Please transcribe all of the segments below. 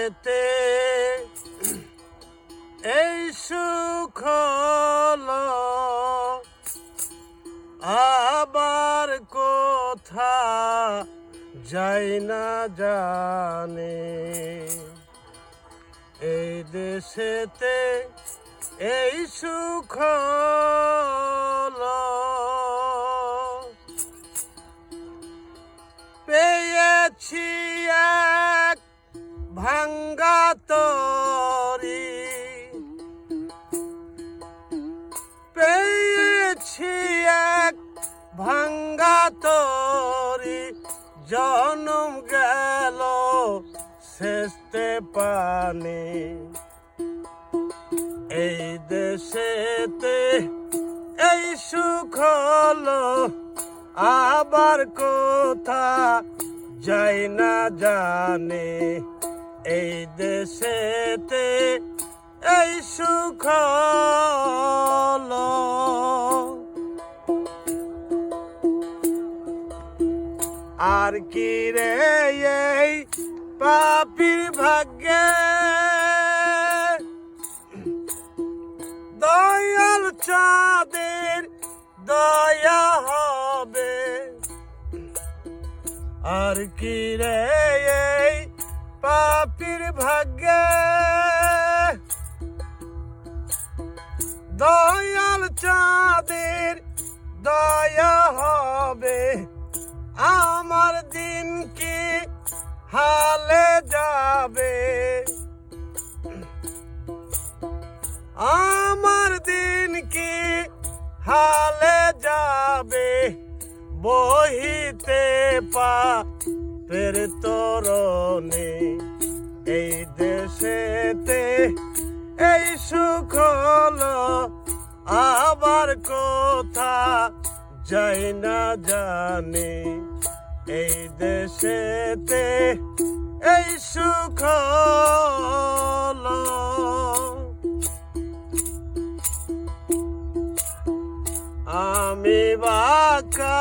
এতে এই সুখ আবার কোথা যাই না জানে। এই দেশেতে এই সুখ পেয়েছি এক ভাঙ্গা তরি। পেয়েছি এক ভাঙ্গা তরি, জনম গেল শেষতে পানি। এই দেশেতে এই সুখ হলো, আবার কোথা যাই না জানে। এই দেশেতে এই সুখ আর কি রে এই পাপির ভাগ্যে? দয়াল চাঁদের দয়া হবে। আর কি রে এই পাপির ভাগ্যে দয়াল চাঁদের দয়া হবে। আমার দিন কি হালে যাবে? আমার দিন কি হালে যাবে? বহিতে পা পের তরণে এই দেশেতে এই সুখ হলো আবার কোথা যাই না জানে। এই দেশেতে এই সুখ আমি বাকার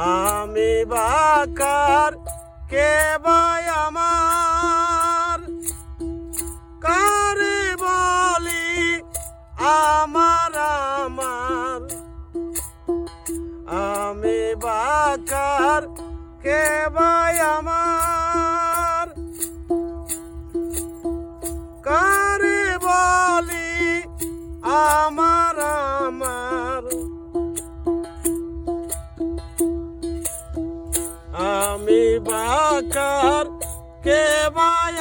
আমি বাকার, কে ভাই আমার? কারে বলি আমার আমার? আমি বাকার, কে ভাই আমার? কারে বলি আমার? আমি বাকার কে ভাই